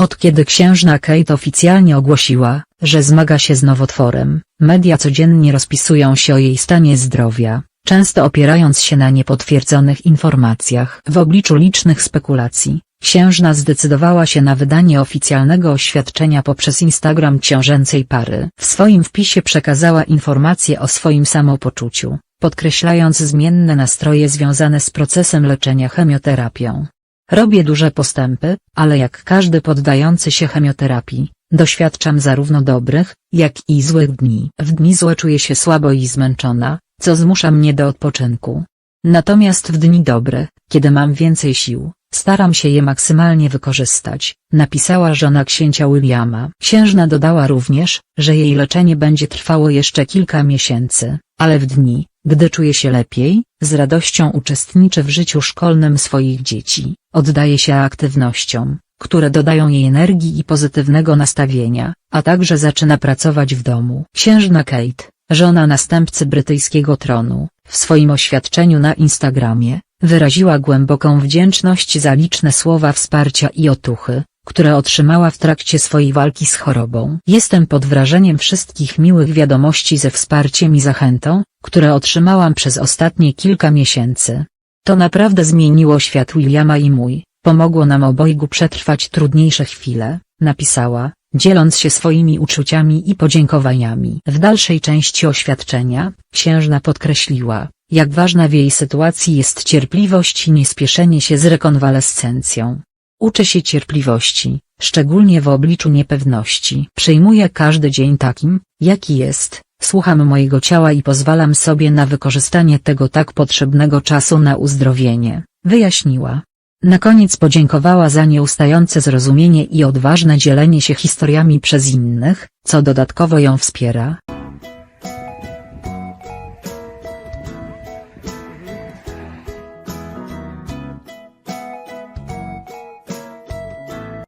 Od kiedy księżna Kate oficjalnie ogłosiła, że zmaga się z nowotworem, media codziennie rozpisują się o jej stanie zdrowia, często opierając się na niepotwierdzonych informacjach. W obliczu licznych spekulacji, księżna zdecydowała się na wydanie oficjalnego oświadczenia poprzez Instagram książęcej pary. W swoim wpisie przekazała informacje o swoim samopoczuciu, podkreślając zmienne nastroje związane z procesem leczenia chemioterapią. Robię duże postępy, ale jak każdy poddający się chemioterapii, doświadczam zarówno dobrych, jak i złych dni. W dni złe czuję się słabo i zmęczona, co zmusza mnie do odpoczynku. Natomiast w dni dobre, kiedy mam więcej sił, staram się je maksymalnie wykorzystać, napisała żona księcia Williama. Księżna dodała również, że jej leczenie będzie trwało jeszcze kilka miesięcy, ale w dni, gdy czuje się lepiej, z radością uczestniczy w życiu szkolnym swoich dzieci, oddaje się aktywnościom, które dodają jej energii i pozytywnego nastawienia, a także zaczyna pracować w domu. Księżna Kate, żona następcy brytyjskiego tronu, w swoim oświadczeniu na Instagramie, wyraziła głęboką wdzięczność za liczne słowa wsparcia i otuchy, które otrzymała w trakcie swojej walki z chorobą. Jestem pod wrażeniem wszystkich miłych wiadomości ze wsparciem i zachętą, które otrzymałam przez ostatnie kilka miesięcy. To naprawdę zmieniło świat Williama i mój, pomogło nam obojgu przetrwać trudniejsze chwile, napisała, dzieląc się swoimi uczuciami i podziękowaniami. W dalszej części oświadczenia, księżna podkreśliła, jak ważna w jej sytuacji jest cierpliwość i niespieszenie się z rekonwalescencją. Uczę się cierpliwości, szczególnie w obliczu niepewności. Przyjmuję każdy dzień takim, jaki jest, słucham mojego ciała i pozwalam sobie na wykorzystanie tego tak potrzebnego czasu na uzdrowienie, wyjaśniła. Na koniec podziękowała za nieustające zrozumienie i odważne dzielenie się historiami przez innych, co dodatkowo ją wspiera.